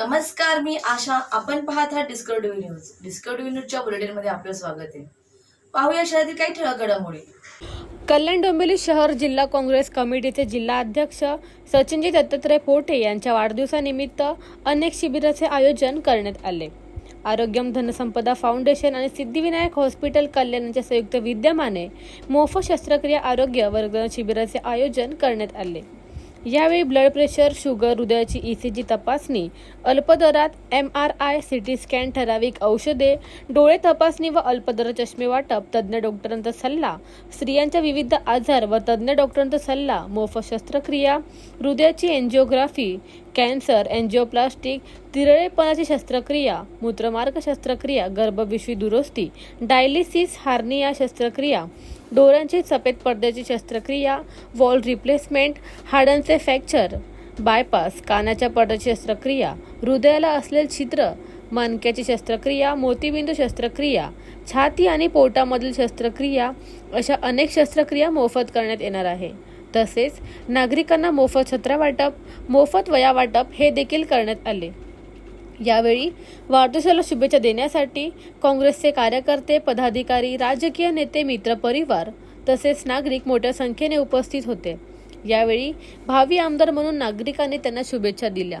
नमस्कार मी आशा. आपण पाहत आहात डिस्कवरी न्यूज डिस्कवरी न्यूजच्या बुलेटिनमध्ये आपलं स्वागत आहे. पाहूया शहरातील काही ठळक घडामोडी. कल्याण डोंबिवली शहर जिल्हा काँग्रेस कमिटीचे जिल्हा अध्यक्ष सचिनजी दत्तात्रय पोटे यांच्या वाढदिवसानिमित्त अनेक शिबिराचे आयोजन करण्यात आले. आरोग्यम धनसंपदा फाउंडेशन आणि सिद्धिविनायक हॉस्पिटल कल्याण यांच्या संयुक्त विद्यमाने मोफत शस्त्रक्रिया आरोग्य वर्ग शिबिराचे आयोजन करण्यात आले. यावेळी ब्लड प्रेशर शुगर हृदयाची ईसीजी तपासणी अल्पदरात M R I C T scan ठराविक औषधे डोळे तपासणी व अल्पदर चष्मे वाटप तज्ज्ञ डॉक्टरांचा सल्ला स्त्रियांच्या विविध आजार व तज्ज्ञ डॉक्टरांचा सल्ला मोफत शस्त्रक्रिया हृदयाची एन्जिओग्राफी कॅन्सर एन्जिओप्लास्टिक तिरळेपणाची शस्त्रक्रिया मूत्रमार्ग शस्त्रक्रिया गर्भपिशवी दुरुस्ती डायलिसिस हार्निया शस्त्रक्रिया डोळ्यांची सफेद पडद्याची शस्त्रक्रिया वॉल रिप्लेसमेंट हाडांचे फ्रॅक्चर बायपास कानाच्या पडद्याची शस्त्रक्रिया हृदयाला असलेले छिद्र मानक्याची शस्त्रक्रिया मोतीबिंदू शस्त्रक्रिया छाती आणि पोटामधील शस्त्रक्रिया अशा अनेक शस्त्रक्रिया मोफत करण्यात येणार आहे. तसेच नागरिकांना मोफत छत्र वाटप मोफत वया वाटप हे देखील करण्यात आले. यावेळी वाढदिवसाला शुभेच्छा देण्यासाठी काँग्रेसचे कार्यकर्ते पदाधिकारी राजकीय नेते मित्र परिवार तसेच नागरिक मोठ्या संख्येने उपस्थित होते. यावेळी भावी आमदार म्हणून नागरिकांनी त्यांना शुभेच्छा दिल्या.